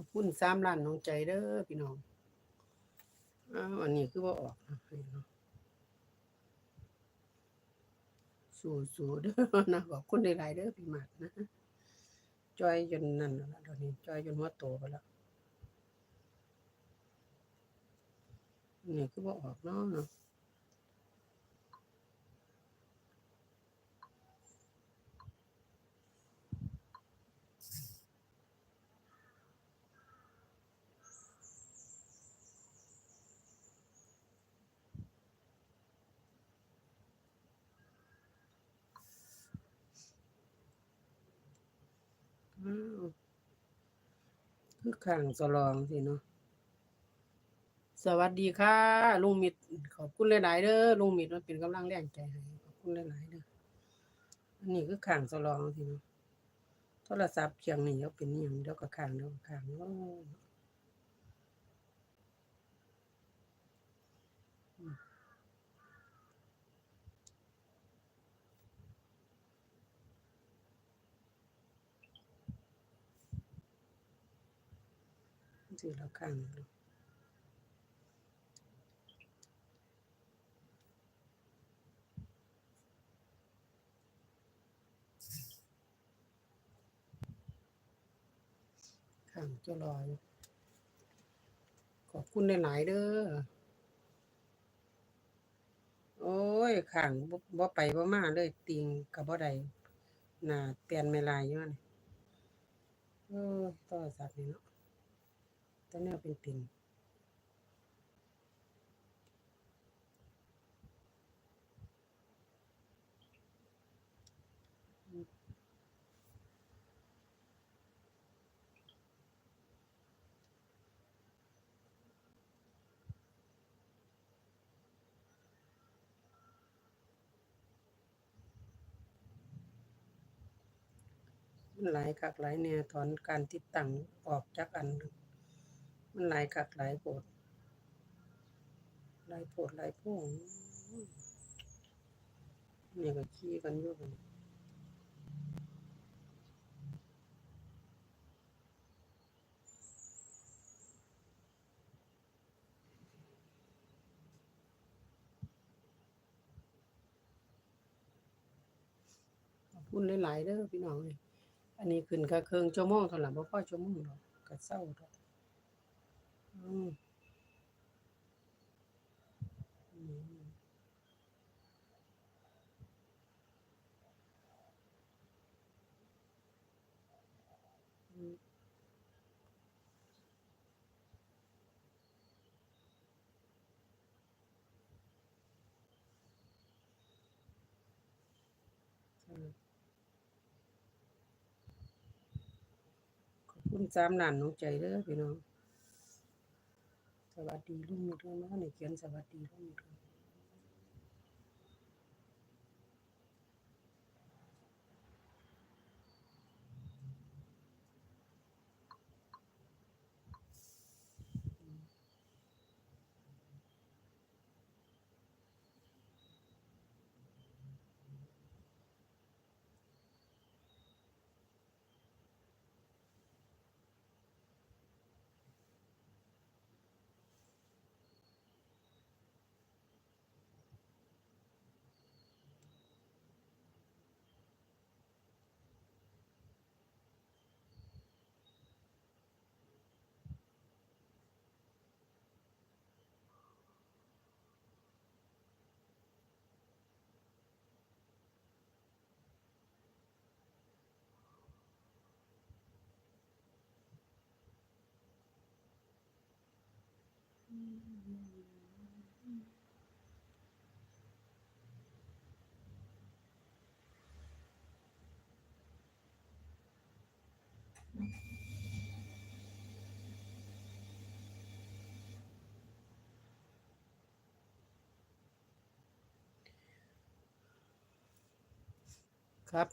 อบคุณสามล้านน้องใจเด้อพี่น้องอ้าวอันนี้คือว่าออกนะให้สู้ๆเด้อนะขอบคุณหลายๆเด้อพี่หมากนะจอยจนนั่นแล้วล่ะเดี๋ยวนี้จอยจนหัวโตไปแล้วนนี่คือว่าออกเนาะเนาะ อ้าว คือข้างสลองสิเนาะสวัสดีค่ะ ลุงมิดขอบคุณหลายๆเด้อลุงมิดมันเป็นกำลังแรงใจให้ขอบคุณหลายๆเด้ออันนี้คือข้างสลองสิเนาะโทรศัพท์เครื่องนี้เดี๋ยวเป็นอย่างเดียวก็ข้างเดียวก็ข้างโอ้ ยสิแล้วข้งเนาะข้างจะลอย ขอบคุณหลายๆเด้อ โอ้ยข้างบ่บ่ไปบ่มาเลยติงก็บ่ได้หน้าเปลี่ยนไม่ลายอยู่นี่เออโทรศัพท์นี่เนาะ ต่แนวเป็นติ่นหลายคักหลายแนวถอนการติดตั้งออกจากอัน มันหลายคักหลายโพดหลายโพดหลายโพงนี่ยก็ขี้กันอยู่กันขอบคุณหลายๆเด้อพี่น้องเอ้ยอันนี้ขึ้นก็ครึ่งชั่วโมงเท่านั้นบ่พอชั่วโมงดอกก็เศร้าดอกอืมอืมอืมเออ ขอบคุณสามล้านน้องใจเด้อพี่น้อง สวัสดีลุงมิตรเนาในเขียนสวัสดีลุงมิตรครั บ